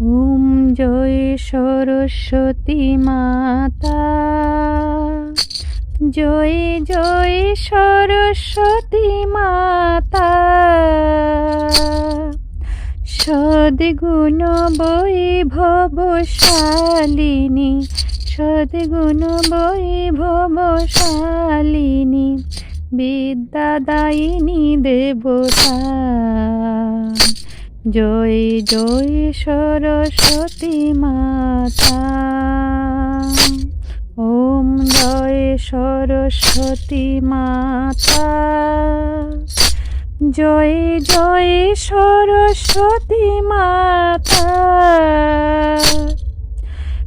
ওম জয় সরস্বতী মাতা। জয় জয় সরস্বতী মাতা। সদ্গুণ বৈভবশালিনী সদ্গুণ বৈভবশালিনী বিদ্যাদায়িনী দেবতা। জয় জয় সরস্বতী মাতা। ওম জয় সরস্বতী মাতা। জয় জয় সরস্বতী মাতা।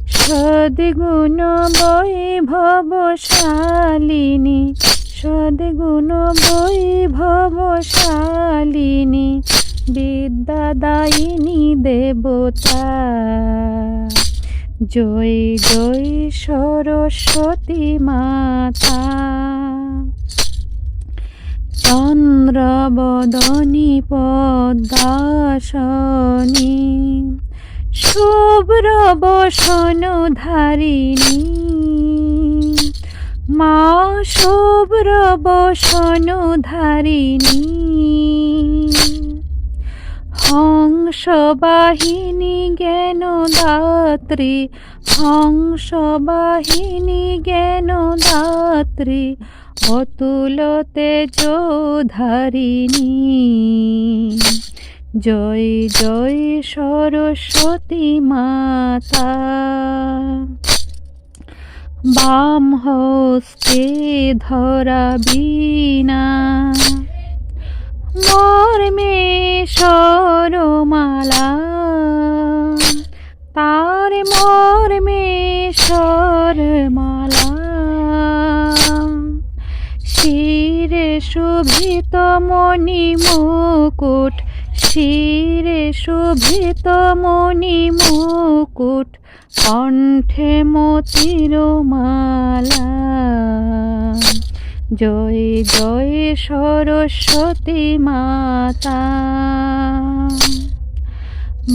সদ্গুণ বৈভবশালিনী সদ্গুণ বৈভবশালিনী বিদ্যাদায়িনী দেবতা, জয় জয় সরস্বতী মাতা। চন্দ্রবদনী পদ্মাসনী শুভ্র বসন ধারিণী মা শুভ্র বসন ধারিণী হংসবাহিনী জ্ঞান দাত্রী? হংসবাহিনী জ্ঞান দাত্রী? অতুল তেজধারিণী জয় জয় সরস্বতী মাতা। বাম হস্তে ধরা বীণা। মর্মে সরমালা তার মর্মে সরমালা শিরে শোভিত মণি মুকুট, শিরে শোভিত মণি মুকুট, কণ্ঠে মতির জয় জয় সরস্বতী মাতা।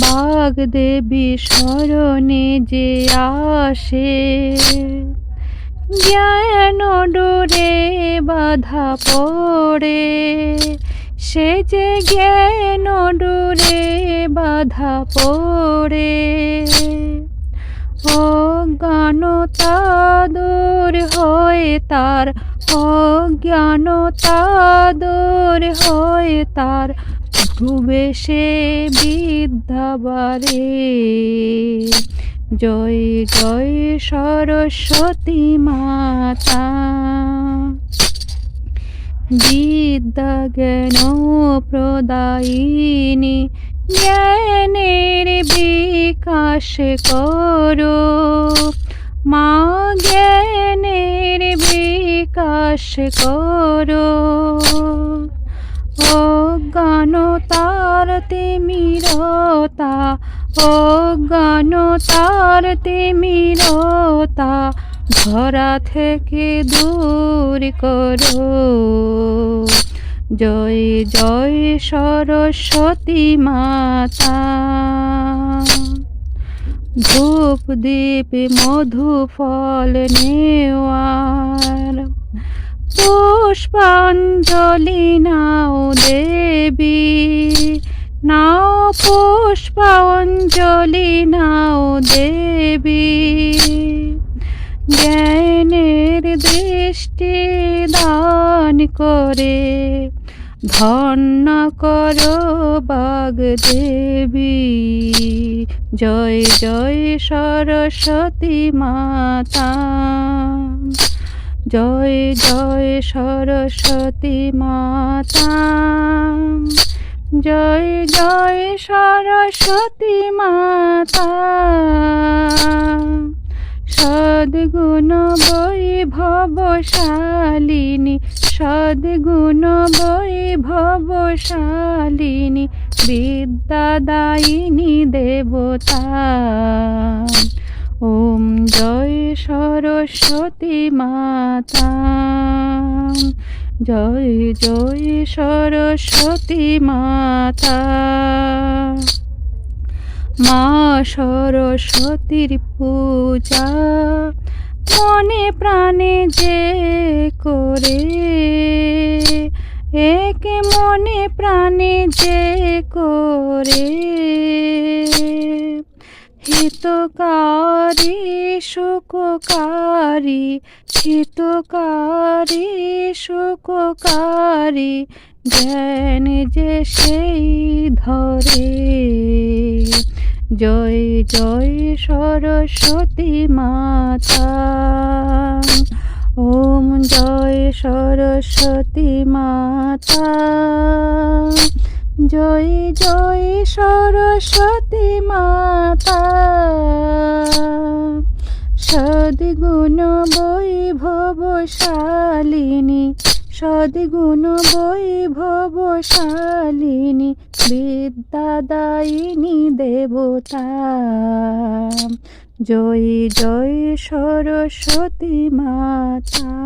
বাগদেবী স্মরণে যে আসে, জ্ঞান ডোরে বাধা পড়ে। সে যে জ্ঞান ডোরে বাধা পড়ে, অজ্ঞানতা দূর হয় তার অজ্ঞানতা দূর হয় তার, ডুবে সে বিদ্যাবারে জয় জয় সরস্বতী মাতা। বিদ্যা জ্ঞান প্রদায়িনী? জ্ঞানের বিকাশ করো। মা জ্ঞানের বিকাশ করো। অজ্ঞানতার তিমিরতা অজ্ঞানতার তিমিরতা, ধরা থেকে দূর করো। জয় জয় সরস্বতী মাতা। ধূপ দীপ মধু ফল নেওয়ার পুষ্পাঞ্জলি নাও দেবী। নাও পুষ্পাঞ্জলি নাও দেবী। জ্ঞানের দৃষ্টি দান করে ধন্য করো বাগদেবী। জয় জয় সরস্বতী মাতা। জয় জয় সরস্বতী মাতা। জয় জয় সরস্বতী মাতা। সদ্গুণ বৈভবশালিনী সদ্গুণ বৈভবশালিনী বিদ্যাদায়িনী দেবতা। ওম জয় সরস্বতী মাতা। জয় জয় সরস্বতী মাতা। মা সরস্বতীর পূজা, মনে প্রাণে যে করে। একে মনে প্রাণে যে করে। হিতকারী সুখকারী হিতকারী সুখকারী, জ্ঞান যে সেই ধরে। জয় জয় সরস্বতী মাতা, ওম জয় সরস্বতী মাতা, জয় জয় সরস্বতী মাতা সদ্গুণ বৈভবশালিনী সদ্গুণ বৈভবশালিনী, বিদ্যাদায়িনী দেবতা। জয় জয় সরস্বতী মাতা।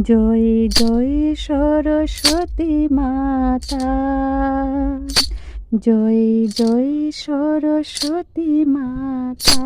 জয় জয় সরস্বতী মাতা। জয় জয় সরস্বতী মাতা।